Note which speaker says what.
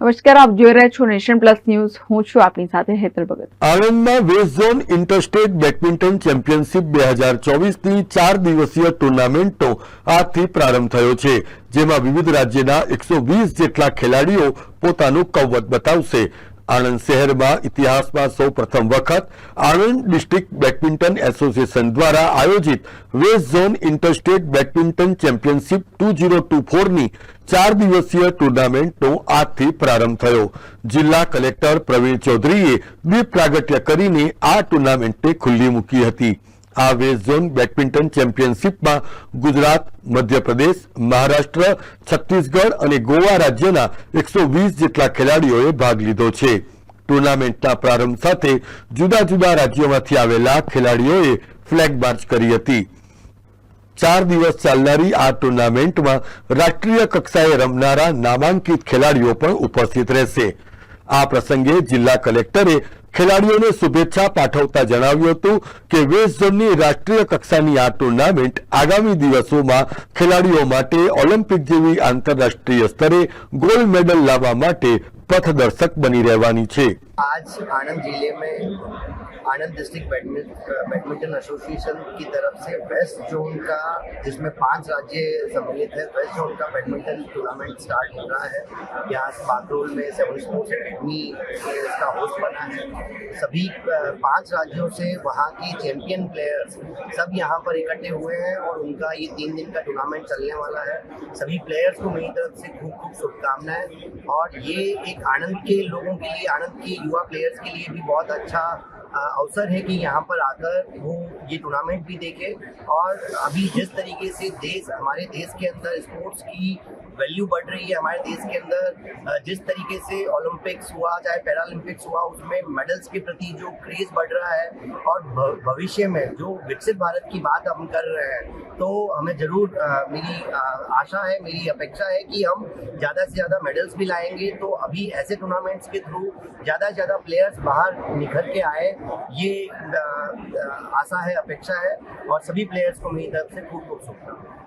Speaker 1: નમસ્કાર, આપ જોઈ રહ્યા છો નેશન પ્લસ ન્યૂઝ. હું છું આપની સાથે હેતલ ભગત.
Speaker 2: આણંદમાં west zone interstate badminton championship બે હજાર ચોવીસની ચાર દિવસીય ટુર્નામેન્ટનો આજથી પ્રારંભ થયો છે, જેમાં વિવિધ રાજ્યના એકસો વીસ જેટલા ખેલાડીઓ પોતાનું કૌવત બતાવશે. આણંદ શહેરમાં ઇતિહાસમાં સૌ પ્રથમ વખત આણંદ ડિસ્ટ્રિક્ટ બેડમિન્ટન એસોસિએશન દ્વારા આયોજિત west zone interstate badminton championship two zero two ફોરની ચાર દિવસીય ટુર્નામેન્ટનો આજથી પ્રારંભ થયો. જિલ્લા કલેક્ટર પ્રવીણ ચૌધરીએ દીપ પ્રાગટ્ય કરીને આ ટુર્નામેન્ટને ખુલ્લી મૂકી હતી. આ વેસ્ટ ઝોન બેડમિન્ટન ચેમ્પિયનશિપમાં ગુજરાત, મધ્યપ્રદેશ, મહારાષ્ટ્ર, છત્તીસગઢ અને ગોવા રાજ્યના એકસો જેટલા ખેલાડીઓએ ભાગ લીધો છે. ટુર્નામેન્ટના પ્રારંભ સાથે જુદા જુદા રાજ્યોમાંથી આવેલા ખેલાડીઓએ ફ્લેગ માર્ચ કરી હતી. ચાર દિવસ ચાલનારી આ ટુર્નામેન્ટમાં રાષ્ટ્રીય કક્ષાએ રમનારા નામાંકિત ખેલાડીઓ પણ ઉપસ્થિત રહેશે. આ પ્રસંગે જિલ્લા કલેક્ટરે ખેલાડીઓને શુભેચ્છા પાઠવતા જણાવ્યું હતું કે વેસ્ટ ઝોનની રાષ્ટ્રીય કક્ષાની આ ટુર્નામેન્ટ આગામી દિવસોમાં ખેલાડીઓ માટે ઓલિમ્પિક જેવી આંતરરાષ્ટ્રીય સ્તરે ગોલ્ડ મેડલ લાવવા માટે પથદર્શક બની રહેવાની છે.
Speaker 3: આજ આણંદ જિલ્લે आनंद डिस्ट्रिक्ट बैडमिंटन एसोसिएशन की तरफ़ से वेस्ट जोन का, जिसमें पाँच राज्य सम्मिलित है, वेस्ट जोन का बैडमिंटन टूर्नामेंट स्टार्ट हो रहा है। यहाँ बागरोल में सेवन स्पोर्ट्स अकेडमी इसका होस्ट बना है। सभी पाँच राज्यों से वहाँ की चैंपियन प्लेयर्स सब यहाँ पर इकट्ठे हुए हैं और उनका ये तीन दिन का टूर्नामेंट चलने वाला है। सभी प्लेयर्स को मेरी तरफ़ से खूब खूब शुभकामनाएँ। और ये एक आनंद के लोगों के लिए, आनंद के युवा प्लेयर्स के लिए भी बहुत अच्छा अवसर है कि यहाँ पर आकर वो ये टूर्नामेंट भी देखे और अभी जिस तरीके से देश हमारे देश के अंदर स्पोर्ट्स की वैल्यू बढ़ रही है हमारे देश के अंदर। जिस तरीके से ओलंपिक्स हुआ, चाहे पैरालंपिक्स हुआ, उसमें मेडल्स के प्रति जो क्रेज बढ़ रहा है और भविष्य में जो विकसित भारत की बात हम कर रहे हैं तो हमें ज़रूर मेरी आशा है, मेरी अपेक्षा है कि हम ज़्यादा से ज़्यादा मेडल्स भी लाएँगे। तो अभी ऐसे टूर्नामेंट्स के थ्रू ज़्यादा से ज़्यादा प्लेयर्स बाहर निखर के आए, ये आशा है, अपेक्षा है और सभी प्लेयर्स को मेरी तरफ़ से खूब खूब शुभकामनाएँ।